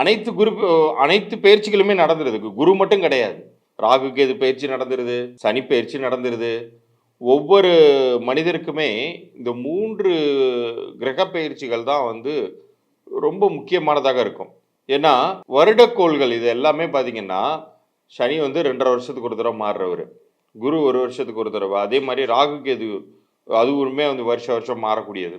அனைத்து குரு அனைத்து பயிற்சிகளுமே நடந்துருது. குரு மட்டும் கிடையாது. ராகு கேது பயிற்சி நடந்துருது சனி பயிற்சி நடந்துருது. ஒவ்வொரு மனிதருக்குமே இந்த மூன்று கிரக பயிற்சிகள் தான் வந்து ரொம்ப முக்கியமானதாக இருக்கும். ஏன்னா வருடக்கோள்கள் இது எல்லாமே பார்த்தீங்கன்னா சனி வந்து ரெண்டரை வருஷத்துக்கு ஒரு தடவை மாறுறவர். குரு ஒரு வருஷத்துக்கு ஒரு தடவை. அதே மாதிரி ராகு கேது அதுவுமே வந்து வருஷ வருஷம் மாறக்கூடியது.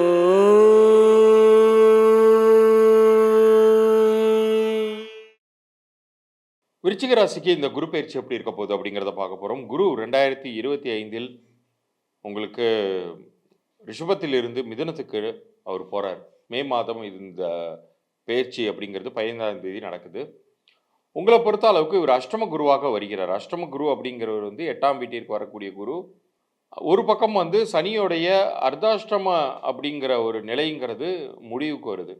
விருச்சிக ராசிக்கு இந்த குரு பயிற்சி எப்படி இருக்க போகுது அப்படிங்கிறத பார்க்க போகிறோம் குரு ரெண்டாயிரத்தி இருபத்தி ஐந்தில் உங்களுக்கு ரிஷபத்திலிருந்து மிதுனத்துக்கு அவர் போகிறார் மே மாதம் இது இந்த பயிற்சி அப்படிங்கிறது பதினைந்தாம் தேதி நடக்குது. உங்களை பொறுத்த அளவுக்கு இவர் அஷ்டம குருவாக வருகிறார். அஷ்டம குரு அப்படிங்கிறவர் வந்து எட்டாம் வீட்டிற்கு வரக்கூடிய குரு. ஒரு பக்கம் வந்து சனியோடைய அர்த்தாஷ்டம அப்படிங்கிற ஒரு நிலைங்கிறது முடிவுக்கு வருது.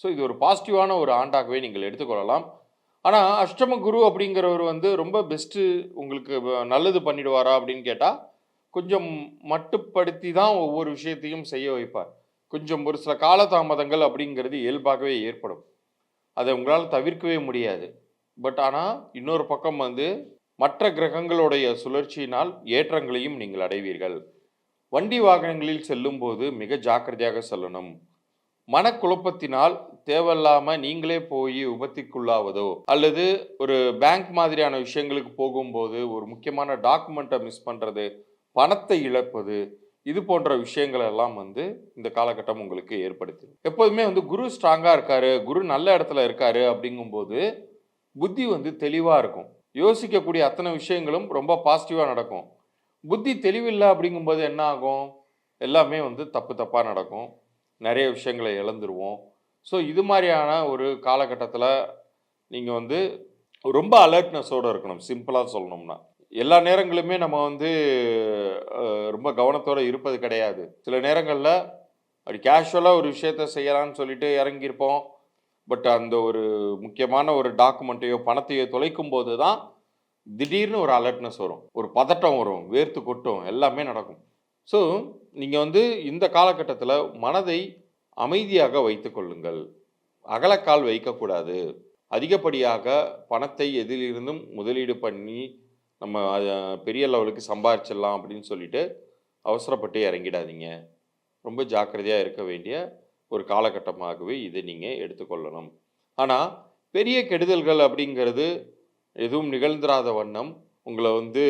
ஸோ இது ஒரு பாசிட்டிவான ஒரு ஆண்டாகவே நீங்கள் எடுத்துக்கொள்ளலாம். ஆனால் அஷ்டம குரு அப்படிங்கிறவர் வந்து ரொம்ப பெஸ்ட்டு உங்களுக்கு நல்லது பண்ணிடுவாரா அப்படின்னு கேட்டால் கொஞ்சம் மட்டுப்படுத்தி தான் ஒவ்வொரு விஷயத்தையும் செய்ய வைப்பார். கொஞ்சம் ஒரு சில காலதாமதங்கள் அப்படிங்கிறது இயல்பாகவே ஏற்படும். அதை உங்களால் தவிர்க்கவே முடியாது. பட் ஆனால் இன்னொரு பக்கம் வந்து மற்ற கிரகங்களுடைய சுழற்சியினால் ஏற்றங்களையும் நீங்கள் அடைவீர்கள். வண்டி வாகனங்களில் செல்லும்போது மிக ஜாக்கிரதையாக செல்லணும். மனக்குழப்பத்தினால் தேவையில்லாம நீங்களே போய் விபத்திக்குள்ளாவதோ அல்லது ஒரு பேங்க் மாதிரியான விஷயங்களுக்கு போகும்போது ஒரு முக்கியமான டாக்குமெண்ட்டை மிஸ் பண்ணுறது பணத்தை இழப்பது இது போன்ற விஷயங்கள் எல்லாம் வந்து இந்த காலகட்டம் உங்களுக்கு ஏற்படுத்தி எப்போதுமே வந்து குரு ஸ்ட்ராங்காக இருக்காரு குரு நல்ல இடத்துல இருக்காரு அப்படிங்கும்போது புத்தி வந்து தெளிவாக இருக்கும். யோசிக்கக்கூடிய அத்தனை விஷயங்களும் ரொம்ப பாசிட்டிவாக நடக்கும். புத்தி தெளிவில்லை அப்படிங்கும்போது என்ன ஆகும்? எல்லாமே வந்து தப்பு தப்பாக நடக்கும். நிறைய விஷயங்களை இழந்துருவோம். ஸோ இது மாதிரியான ஒரு காலகட்டத்தில் நீங்கள் வந்து ரொம்ப அலர்ட்னஸோடு இருக்கணும். சிம்பிளாக சொல்லணும்னா. எல்லா நேரங்களுமே நம்ம வந்து ரொம்ப கவனத்தோடு இருப்பது கிடையாது. சில நேரங்களில் அப்படி கேஷுவலாக ஒரு விஷயத்த செய்யலாம்னு சொல்லிட்டு இறங்கியிருப்போம். பட் அந்த ஒரு முக்கியமான ஒரு டாக்குமெண்ட்டையோ பணத்தையோ தொலைக்கும் போது தான் திடீர்னு ஒரு அலர்ட்னஸ் வரும். ஒரு பதட்டம் வரும். வேர்த்து கொட்டும். எல்லாமே நடக்கும். ஸோ நீங்கள் வந்து இந்த காலகட்டத்தில் மனதை அமைதியாக வைத்து கொள்ளுங்கள். அகலக்கால் வைக்கக்கூடாது. அதிகப்படியாக பணத்தை எதிலிருந்தும் முதலீடு பண்ணி நம்ம பெரிய லெவலுக்கு சம்பாரிச்சிடலாம் அப்படின்னு சொல்லிட்டு அவசரப்பட்டு இறங்கிடாதீங்க. ரொம்ப ஜாக்கிரதையாக இருக்க வேண்டிய ஒரு காலகட்டமாகவே இதை நீங்கள் எடுத்துக்கொள்ளணும். ஆனால் பெரிய கெடுதல்கள் அப்படிங்கிறது எதுவும் நிகழ்ந்திராத வண்ணம் உங்களை வந்து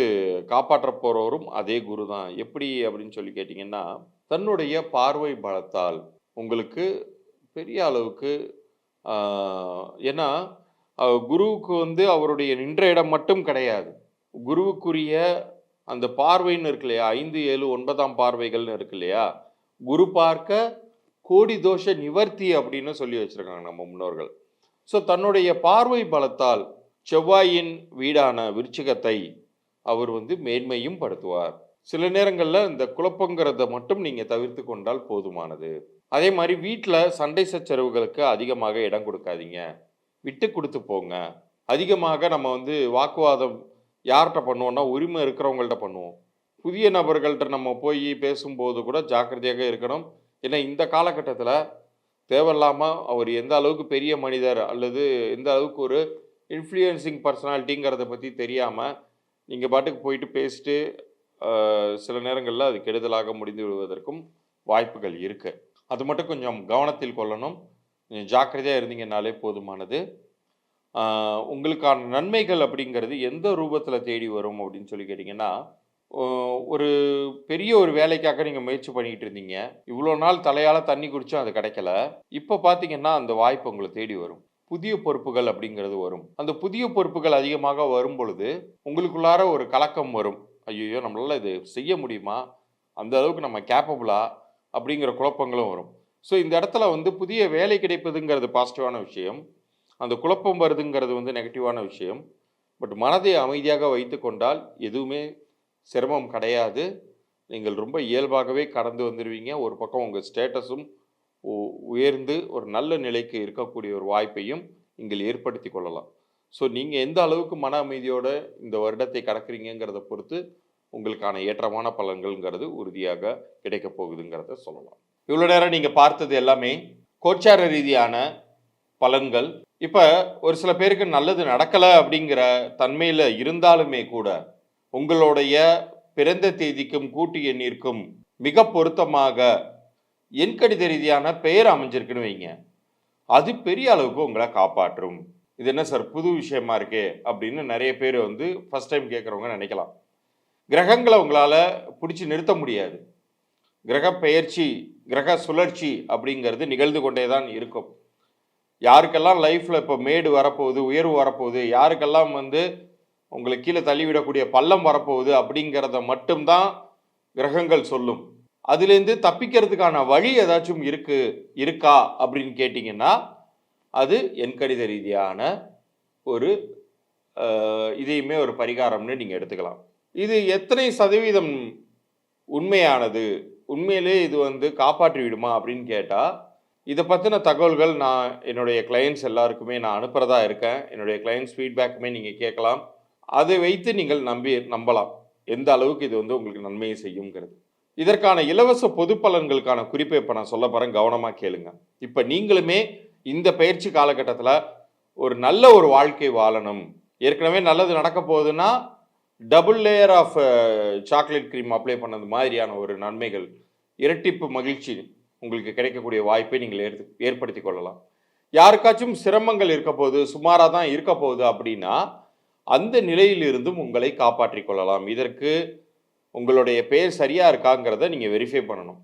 காப்பாற்ற போகிறவரும் அதே குரு தான் எப்படி அப்படின்னு சொல்லி கேட்டிங்கன்னா தன்னுடைய பார்வை பலத்தால் உங்களுக்கு பெரிய அளவுக்கு ஏன்னா குருவுக்கு வந்து அவருடைய நின்ற இடம் மட்டும் கிடையாது. குருவுக்குரிய அந்த பார்வைன்னு இருக்கு இல்லையா? ஐந்து ஏழு ஒன்பதாம் பார்வைகள்னு இருக்கு இல்லையா? குரு பார்க்க கோடி தோஷ நிவர்த்தி அப்படின்னு சொல்லி வச்சிருக்காங்க நம்ம முன்னோர்கள். ஸோ தன்னுடைய பார்வை பலத்தால் செவ்வாயின் வீடான விருச்சிகத்தை அவர் வந்து மேன்மையும் படுத்துவார். சில நேரங்களில் இந்த குழப்பங்கிறத மட்டும் நீங்கள் தவிர்த்து கொண்டால் போதுமானது. அதே மாதிரி வீட்டில் சண்டை சச்சரவுகளுக்கு அதிகமாக இடம் கொடுக்காதீங்க. விட்டு கொடுத்து போங்க. அதிகமாக நம்ம வந்து வாக்குவாதம் யார்கிட்ட பண்ணுவோம்னா உரிமை இருக்கிறவங்கள்ட்ட பண்ணுவோம். புதிய நபர்கள்ட்ட நம்ம போய் பேசும்போது கூட ஜாக்கிரதையாக இருக்கணும். ஏன்னா இந்த காலகட்டத்தில் தேவையில்லாமல் அவர் எந்த அளவுக்கு பெரிய மனிதர் அல்லது எந்த அளவுக்கு ஒரு இன்ஃப்ளூயன்சிங் பர்சனாலிட்டிங்கிறத பற்றி தெரியாமல் நீங்கள் பாட்டுக்கு போயிட்டு பேசிட்டு சில நேரங்களில் அது கெடுதலாக முடிந்து விடுவதற்கும் வாய்ப்புகள் இருக்குது அது மட்டும் கொஞ்சம் கவனத்தில் கொள்ளணும். கொஞ்சம் ஜாக்கிரதையாக இருந்தீங்கன்னாலே போதுமானது. உங்களுக்கான நன்மைகள் அப்படிங்கிறது எந்த ரூபத்தில் தேடி வரும் அப்படின்னு சொல்லி கேட்டிங்கன்னா ஒரு பெரிய ஒரு வேலைக்காக நீங்கள் முயற்சி பண்ணிக்கிட்டு இருந்தீங்க. இவ்வளோ நாள் தலையால் தண்ணி குடித்தோம் அது கிடைக்கல. இப்போ பார்த்தீங்கன்னா அந்த வாய்ப்பு உங்களை தேடி வரும். புதிய பொறுப்புகள் அப்படிங்கிறது வரும். அந்த புதிய பொறுப்புகள் அதிகமாக வரும் பொழுது உங்களுக்குள்ளார ஒரு கலக்கம் வரும். ஐயோ நம்மளால் இது செய்ய முடியுமா? அந்த அளவுக்கு நம்ம கேப்பபிளா அப்படிங்கிற குழப்பங்களும் வரும். ஸோ இந்த இடத்துல வந்து புதிய வேலை கிடைப்பதுங்கிறது பாசிட்டிவான விஷயம். அந்த குழப்பம் வருதுங்கிறது வந்து நெகட்டிவான விஷயம். பட் மனதை அமைதியாக வைத்து கொண்டால் எதுவுமே சிரமம் கிடையாது. நீங்கள் ரொம்ப இயல்பாகவே கடந்து வந்துடுவீங்க ஒரு பக்கம் உங்கள் ஸ்டேட்டஸும் உயர்ந்து ஒரு நல்ல நிலைக்கு இருக்கக்கூடிய ஒரு வாய்ப்பையும் நீங்கள் ஏற்படுத்தி கொள்ளலாம். ஸோ நீங்கள் எந்த அளவுக்கு மன அமைதியோட இந்த வருடத்தை கடக்கிறீங்கிறத பொறுத்து உங்களுக்கான ஏற்றமான பலன்கள்ங்கிறது உறுதியாக கிடைக்கப் போகுதுங்கிறத சொல்லலாம். இவ்வளோ நேரம் நீங்கள் பார்த்தது எல்லாமே கோச்சார ரீதியான பலன்கள். இப்போ ஒரு சில பேருக்கு நல்லது நடக்கலை அப்படிங்கிற தன்மையில் இருந்தாலுமே கூட உங்களுடைய பிறந்த தேதிக்கும் கூட்டு எண்ணிற்கும் மிக பொருத்தமாக எண்கணித ரீதியான பெயர் அமைஞ்சிருக்குன்னு வைங்க. அது பெரிய அளவுக்கு உங்களை காப்பாற்றும். இது என்ன சார் புது விஷயமா இருக்கே அப்படின்னு நிறைய பேர் வந்து ஃபர்ஸ்ட் டைம் கேட்குறவங்க நினைக்கலாம். கிரகங்களை உங்களால் பிடிச்சி நிறுத்த முடியாது. கிரக பெயர்ச்சி கிரக சுழற்சி அப்படிங்கிறது நிகழ்ந்து கொண்டே தான் இருக்கும். யாருக்கெல்லாம் லைஃப்பில் இப்போ மேடு வரப்போகுது உயர்வு வரப்போகுது யாருக்கெல்லாம் வந்து உங்களை கீழே தள்ளிவிடக்கூடிய பள்ளம் வரப்போகுது அப்படிங்கிறத மட்டும்தான் கிரகங்கள் சொல்லும். அதுலேருந்து தப்பிக்கிறதுக்கான வழி ஏதாச்சும் இருக்கு இருக்கா அப்படின்னு கேட்டிங்கன்னா அது எண்கணித ரீதியான ஒரு இதையுமே ஒரு பரிகாரம்னு நீங்கள் எடுத்துக்கலாம். இது எத்தனை சதவீதம் உண்மையானது? உண்மையிலே இது வந்து காப்பாற்றி விடுமா அப்படின்னு கேட்டால் இதை பற்றின தகவல்கள் நான் என்னுடைய கிளையண்ட்ஸ் எல்லாருக்குமே நான் அனுப்புகிறதா இருக்கேன். என்னுடைய கிளையண்ட்ஸ் ஃபீட்பேக்குமே நீங்கள் கேட்கலாம். அதை வைத்து நீங்கள் நம்பி நம்பலாம். எந்த அளவுக்கு இது வந்து உங்களுக்கு நன்மையை செய்யுங்கிறது. இதற்கான இலவச பொது பலன்களுக்கான குறிப்பை இப்போ நான் சொல்ல போகிறேன் கவனமாக கேளுங்க. இப்போ நீங்களுமே இந்த பயிற்சி காலகட்டத்தில் ஒரு நல்ல ஒரு வாழ்க்கை வாழணும். ஏற்கனவே நல்லது நடக்க போகுதுன்னா double layer of chocolate cream apply பண்ணது மாதிரியான ஒரு நன்மைகள் இரட்டிப்பு மகிழ்ச்சி உங்களுக்கு கிடைக்கக்கூடிய வாய்ப்பை நீங்கள் ஏற்ப ஏற்படுத்தி கொள்ளலாம். யாருக்காச்சும் சிரமங்கள் இருக்க போகுது சுமாராக தான் இருக்க போகுது அப்படின்னா அந்த நிலையிலிருந்தும் உங்களை காப்பாற்றி கொள்ளலாம். இதற்கு உங்களுடைய பேர் சரியாக இருக்காங்கிறத நீங்கள் வெரிஃபை பண்ணணும்.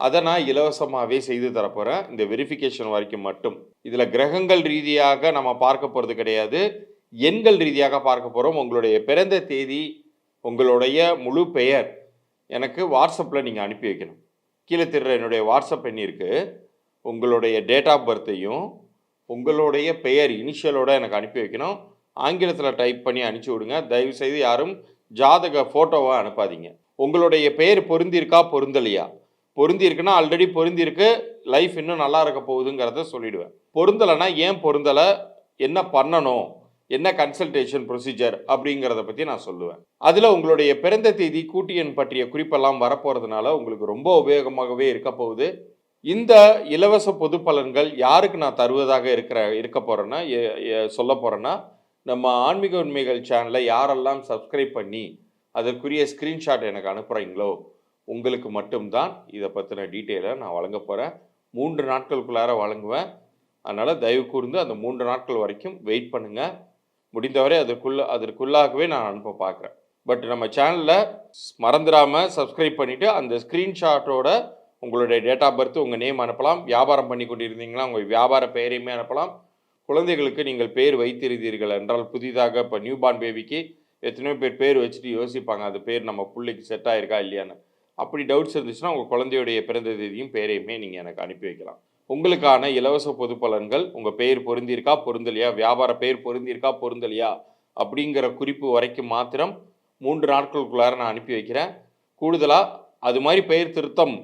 அதை நான் இலவசமாகவே செய்து தரப்போகிறேன் இந்த வெரிஃபிகேஷன் வரைக்கும் மட்டும். இதில் கிரகங்கள் ரீதியாக நம்ம பார்க்க போகிறது கிடையாது. எண்கள் ரீதியாக பார்க்க போகிறோம் உங்களுடைய பிறந்த தேதி உங்களுடைய முழு பெயர் எனக்கு வாட்ஸ்அப்பில் நீங்கள் அனுப்பி வைக்கணும். கீழே திருற என்னுடைய வாட்ஸ்அப் எண் இருக்குது உங்களுடைய டேட் ஆஃப் பர்த்தையும் உங்களுடைய பெயர் இனிஷியலோட எனக்கு அனுப்பி வைக்கணும். ஆங்கிலத்தில் டைப் பண்ணி அனுப்பிச்சி விடுங்க. தயவு செய்து யாரும் ஜாதக ஃபோட்டோவை அனுப்பாதீங்க. உங்களுடைய பெயர் பொருந்திருக்கா பொருந்தலையா? பொருந்திருக்குன்னா ஆல்ரெடி பொருந்திருக்கு லைஃப் இன்னும் நல்லா இருக்க போகுதுங்கிறத சொல்லிடுவேன். பொருந்தலைன்னா ஏன் பொருந்தலை? என்ன பண்ணணும்? என்ன கன்சல்டேஷன் ப்ரொசீஜர் அப்படிங்கிறத பற்றி நான் சொல்லுவேன். அதில் உங்களுடைய பிறந்த தேதி கூட்டியன் பற்றிய குறிப்பெல்லாம் வரப்போகிறதுனால உங்களுக்கு ரொம்ப உபயோகமாகவே இருக்க போகுது. இந்த இலவச பொது பலன்கள் யாருக்கு நான் தருவதாக இருக்கிற இருக்க போகிறேன்னா சொல்ல போகிறேன்னா நம்ம ஆன்மீக உண்மைகள் சேனலை யாரெல்லாம் சப்ஸ்கிரைப் பண்ணி அதற்குரிய ஸ்க்ரீன்ஷாட் எனக்கு அனுப்புகிறீங்களோ உங்களுக்கு மட்டும்தான் இதை பற்றின டீட்டெயிலை நான் வழங்க போகிறேன் மூன்று நாட்களுக்குள்ளார வழங்குவேன். அதனால் தயவு கூர்ந்து அந்த மூன்று நாட்கள் வரைக்கும் வெயிட் பண்ணுங்கள் முடிந்தவரை அதற்குள்ள அதற்குள்ளாகவே நான் அனுப்ப பார்க்குறேன். பட் நம்ம சேனலில் மறந்துடாமல் சப்ஸ்கிரைப் பண்ணிவிட்டு அந்த ஸ்க்ரீன்ஷாட்டோட உங்களுடைய டேட் ஆஃப் பர்த் உங்கள் நேம் அனுப்பலாம். வியாபாரம் பண்ணி கொண்டிருந்தீங்களா உங்கள் வியாபார பெயரையுமே அனுப்பலாம். குழந்தைகளுக்கு நீங்கள் பேர் வைத்திருந்தீர்கள் என்றால் புதிதாக இப்போ நியூ பார்ன் பேபிக்கு எத்தனையோ பேர் பேர் வச்சுட்டு யோசிப்பாங்க. அது பேர் நம்ம பிள்ளைக்கு செட் ஆயிருக்கா இல்லையான்னு. அப்படி டவுட்ஸ் இருந்துச்சுன்னா உங்கள் குழந்தையுடைய பிறந்த தேதியும் பேரையுமே நீங்கள் எனக்கு அனுப்பி வைக்கலாம். உங்களுக்கான இலவச பொது பலன்கள் உங்கள் பெயர் பொருந்திருக்கா பொருந்தலையா? வியாபார பெயர் பொருந்திருக்கா பொருந்தலையா? அப்படிங்கிற குறிப்பு வரைக்கும் மாத்திரம் மூன்று நாட்களுக்குள்ளார நான் அனுப்பி வைக்கிறேன். கூடுதலாக அது மாதிரி பெயர் திருத்தம்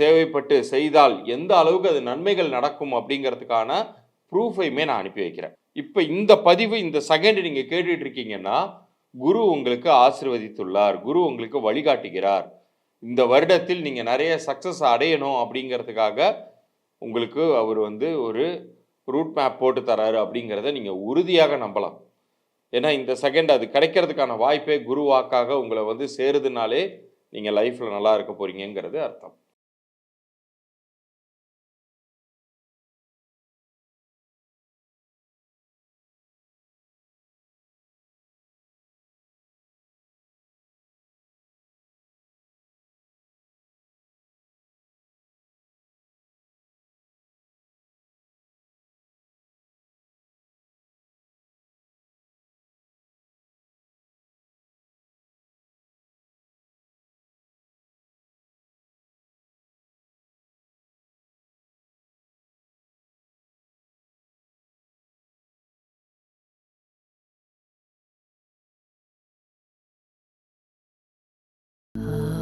தேவைப்பட்டு செய்தால் எந்த அளவுக்கு அது நன்மைகள் நடக்கும் அப்படிங்கிறதுக்கான ப்ரூஃபையுமே நான் அனுப்பி வைக்கிறேன். இப்போ இந்த பதிவு இந்த செகண்ட் நீங்கள் கேட்டுட்டு இருக்கீங்கன்னா குரு உங்களுக்கு ஆசிர்வதித்துள்ளார். குரு உங்களுக்கு வழிகாட்டுகிறார். இந்த வருடத்தில் நீங்கள் நிறைய சக்ஸஸ் அடையணும் அப்படிங்கிறதுக்காக உங்களுக்கு அவர் வந்து ஒரு ரூட் மேப் போட்டு தராரு அப்படிங்கிறத நீங்கள் உறுதியாக நம்பலாம். ஏன்னா இந்த செகண்ட் அது கிடைக்கிறதுக்கான வாய்ப்பே குரு வாக்காக உங்களை வந்து சேருதுனாலே நீங்கள் லைஃப்பில் நல்லா இருக்க போகிறீங்கிறது அர்த்தம். Uh...